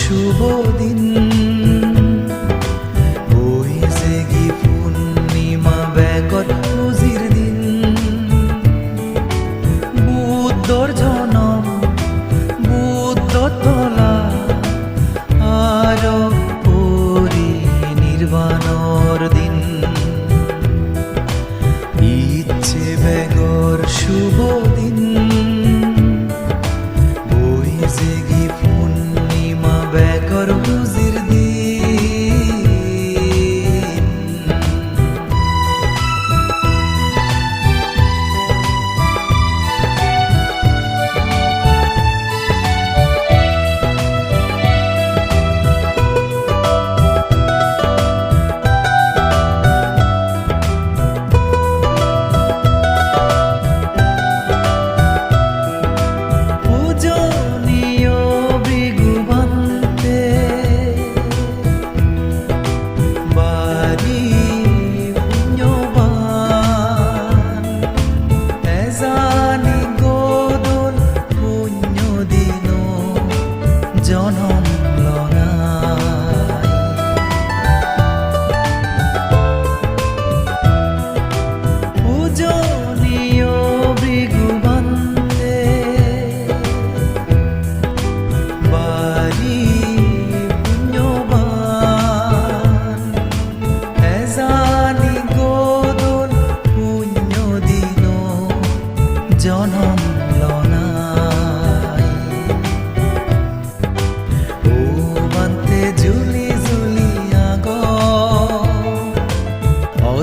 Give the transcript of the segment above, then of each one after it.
শুভ দিন।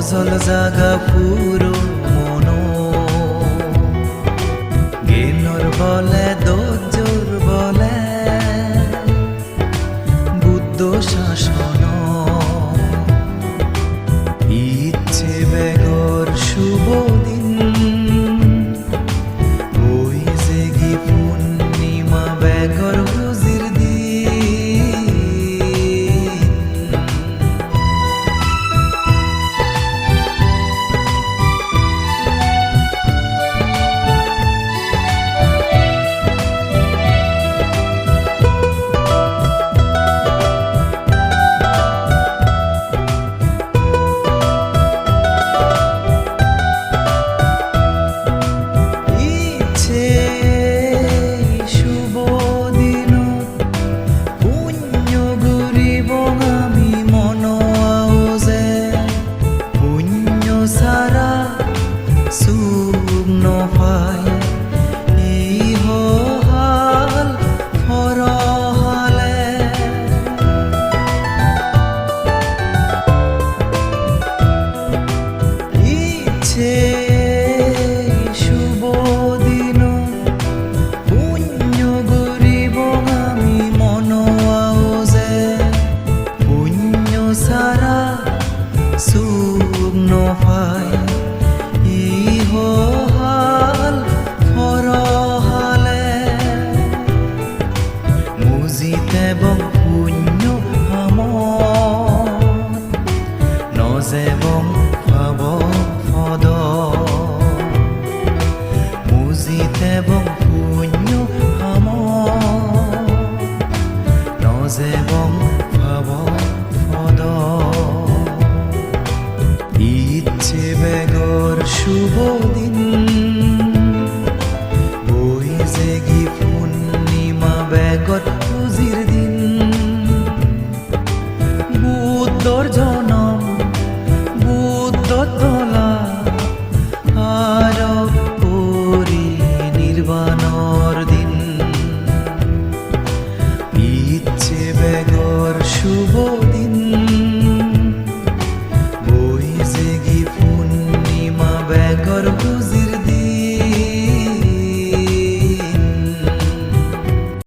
গজল জাগা পুরো মনো। গেনর বলে দো এবং পাব পদ। মুজিত এবং পুণ্য হাম। নজ এবং পাব পদ। ইচ্ছে বেগর শুভ দিন। জীবনও